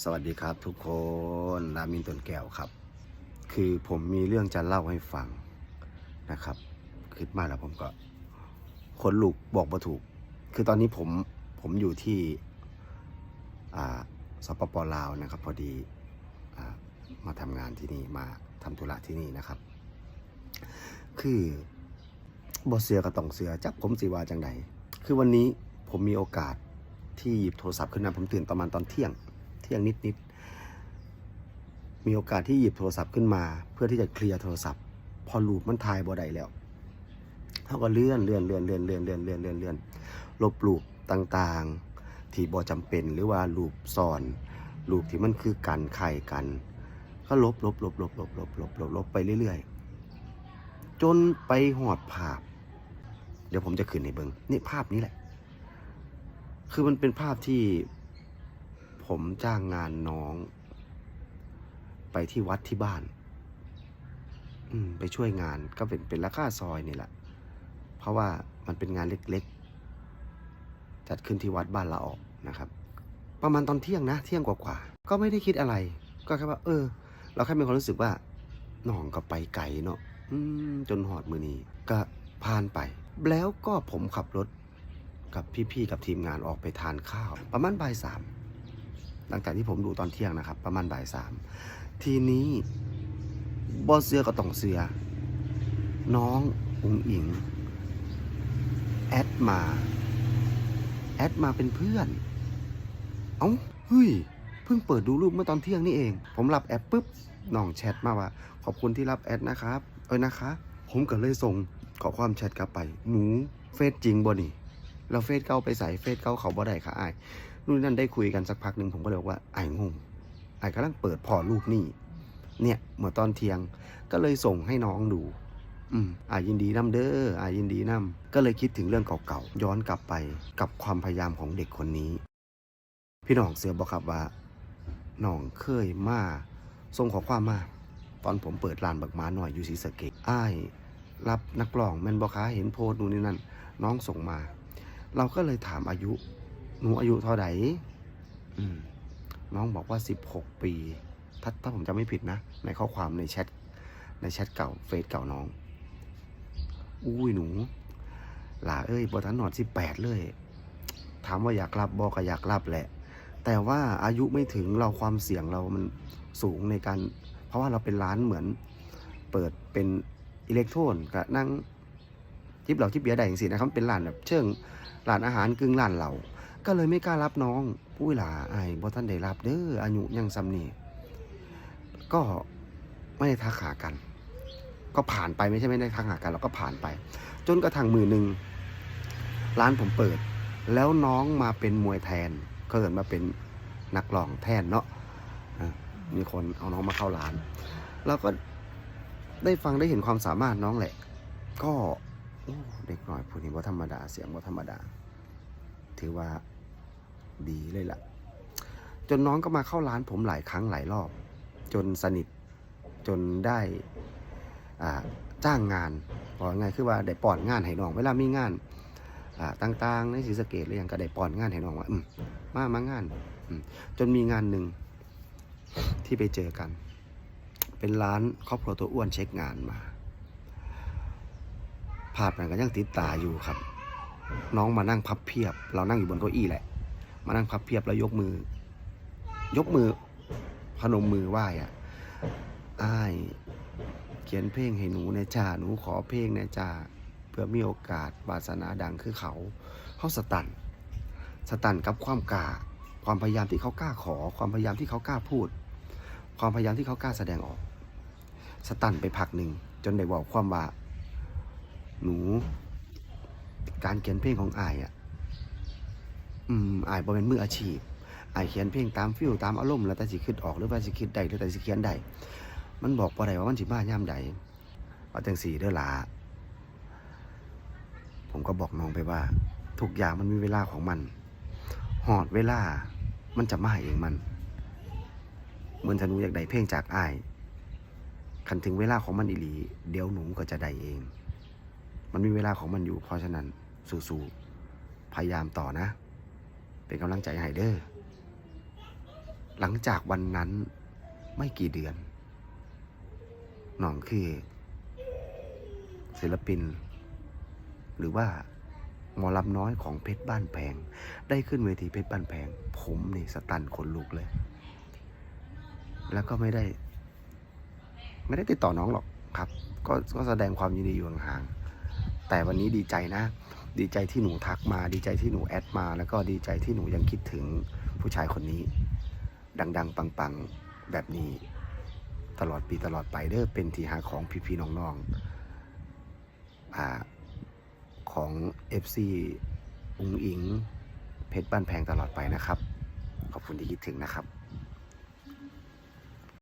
สวัสดีครับทุกคนรามินตนแก้วครับ คือผมมีเรื่องจะเล่าให้ฟังนะครับคิดมาแล้วผมก็คนลุกบอกมาถูก คือตอนนี้ผมผมอยู่ที่อ่าสปปลาวนะครับ พอดีอามาทำงานที่นี่มาทำธุระที่นี่นะครับ คือบอเสือกับต้องเสือจับผมสิว่าจังใดคือวันนี้ผมมีโอกาสที่หยิบโทรศัพท์ขึ้นมาผมตื่นประมาณตอนเที่ยง เที่ยงนิดนิดๆมีโอกาสที่หยิบโทรศัพท์ขึ้นมา เพื่อที่จะเคลียร์โทรศัพท์ พอลูปมันทายบ่ได้แล้วเขาก็เลื่อนเลื่อนเลื่อนเลื่อนเลื่อนเลื่อนเลื่อนเลื่อนเลื่อนลบลูปต่างๆ ที่บ่จำเป็นหรือว่าลูปซ้อนลูปที่มันคือกันไข่กัน ก็ลบลบลบลบลบลบลบลบลบไปเรื่อยๆ จนไปหอดภาพ เดี๋ยวผมจะขึ้นในเบิงนี่ภาพนี้แหละ คือมันเป็นภาพที่ ผมจ้างงานน้อง ไปที่วัดที่บ้าน อืม ไปช่วยงานก็เป็นเป็นราคาซอยนี่แหละ เพราะว่ามันเป็นงานเล็กๆ จัดขึ้นที่วัดบ้านละออกนะครับ ประมาณตอนเที่ยงนะ เที่ยงกว่าๆก็ไม่ได้คิดอะไร ก็แค่ว่า เออ เราแค่มีความรู้สึกว่าน้องก็ไปไกลเนาะอืมจนหอดมือนี้ก็ผ่านไป แล้วก็ผมขับรถกับพี่ๆ กับทีมงานออกไปทานข้าว ประมาณบ่ายสาม หลังจากที่ผมดูตอนเที่ยงนะครับ ประมาณบ่ายสามทีนี้บอสเสือก็ต้องเสือ น้องอุงอิง แอดมา แอดมาเป็นเพื่อน เอ้าเฮ้ย เพิ่งเปิดดูรูปเมื่อตอนเที่ยงนี่เอง ผมรับแอปปุ๊บน้องแชทมาว่า ขอบคุณที่รับแอดนะครับ เอ้ยนะคะ ผมก็เลยส่งขอความแชทกลับไป หนูเฟซจริงบ่นี่เราเฟซเก่าไปใส่เฟซเก่าเขาบ่ได้ค่ะอาย นู่นนั่นได้คุยกันสักพักหนึ่งผมก็เลยบอกว่าไอ้งงไอ้กำลังเปิดพอรูปนี่เนี่ยเมื่อตอนเที่ยงก็เลยส่งให้น้องดู อืมอายินดีน้ำเด้ออายินดีน้ำก็เลยคิดถึงเรื่องเก่าๆย้อนกลับไปกับความพยายามของเด็กคนนี้ พี่น้องเสือบอกครับว่าน้องเคยมาส่งขอความมาตอนผมเปิดร้านบักหมาหน่อยอยู่ศรีสะเกดอ้ายรับนักร้องแม่นบอค้าเห็นโพสต์นู่นนี่นั่น น้องส่งมา เราก็เลยถามอายุ หนูอายุเท่าไหร่น้องบอกว่า16ปี ถ้าถ้าผมจำไม่ผิดนะ ในข้อความในแชทในแชทเก่าเฟซเก่าน้อง อุ้ยหนู หล่าเอ้ยบอทันหนอดสิบแปดเลย ถามว่าอยากรับบอก็อยากรับแหละ แต่ว่าอายุไม่ถึงเราความเสี่ยงเรามันสูงในการ เพราะว่าเราเป็นร้านเหมือน เปิดเป็นอิเล็กโทรนกับนั่งจิบเหล่าจิบเบียร์ได้อย่างสินะครับเป็นร้านแบบเชิงร้านอาหารกึ่งร้านเหล่า ก็เลยไม่กล้ารับน้องผู้หลาไอ้ายบ่ท่านได้รับเด้ออายุยังซ้ำนี่ก็ไม่ได้ทักหากัน ก็ผ่านไปไม่ใช่ไม่ได้ทักหากันเราก็ผ่านไป จนกระทั่งมือหนึ่งร้านผมเปิด แล้วน้องมาเป็นมวยแทนเขาเกิดมาเป็นนักร้องแทนเนาะมีคนเอาน้องมาเข้าร้านเราก็ได้ฟังได้เห็นความสามารถน้องแหละ ก็เด็กหน่อยผู้นี้ว่าธรรมดาเสียงว่าธรรมดา ถือว่า ดีเลยล่ะ จนน้องก็มาเข้าร้านผมหลายครั้งหลายรอบ จนสนิทจนได้จ้างงานบอกไงายคือว่าได้ป้อนงานให้น้องเวลามีงานต่างๆในศรีสะเกดหรือยังก็ได้ป้อนงานให้น้องว่ามมามางานจนมีงานหนึ่งที่ไปเจอกัน เป็นร้านครอบครัวตัวอ้วนเช็คงานมาภาพนั้นก็ยังติดตาอยู่ครับ น้องมานั่งพับเพียบ เรานั่งอยู่บนเก้าอี้แหละ มานั่งพับเพียบแล้วยกมือ ยกมือพนมมือไหว้อะอ้ายเขียนเพลงให้หนูในจ่าหนูขอเพลงในจ่าเพื่อมีโอกาสวาสนาดังคือเขาเขาสตันสตันกับความกล้าความพยายามที่เขากล้าขอ ความพยายามที่เขากล้าพูด ความพยายามที่เขากล้าแสดงออก สตันไปพักหนึ่งจนได้บอกความว่า หนู การเขียนเพลงของอายอะ อืมอายบ่เป็นมืออาชีพอายเขียนเพลงตามฟิลตามอารมณ์แล้วแต่สิคิดออกหรือว่าสิคิดได้หรือแต่สิเขียนได้มันบอกบ่ได้ว่ามันสิมายามใดว่าจังสี่เด้อหลาผมก็บอกน้องไปว่า ทุกอย่างมันมีเวลาของมัน หอดเวลา มันจะมาเองมันเหมือนถ้าหนูอยากได้เพลงจากอายคันถึงเวลาของมันอีหลี เดี๋ยวหนูก็จะได้เอง มันมีเวลาของมันอยู่เพราะฉะนั้นสู้ๆพยายามต่อนะ เป็นกำลังใจให้เด้อหลังจากวันนั้นไม่กี่เดือนน้องคือ ศิลปิน หรือว่าหมอลำน้อยของเพชรบ้านแพง ได้ขึ้นเวทีเพชรบ้านแพง ผมนี่สตันขนลุกเลย แล้วก็ไม่ได้ ไม่ได้ติดต่อน้องหรอกครับ ก็ก็แสดงความยินดีอยู่ห่างๆแต่วันนี้ดีใจนะ ดีใจที่หนูทักมา ดีใจที่หนูแอดมา แล้วก็ดีใจที่หนูยังคิดถึงผู้ชายคนนี้ ดัง ๆ ปัง ๆ แบบนี้ ตลอดปีตลอดไปเด้อเป็นทีหาของพี่ๆน้องๆอ่าของ FC อุงอิง เพชรบ้านแพงตลอดไปนะครับ ขอบคุณที่คิดถึงนะครับ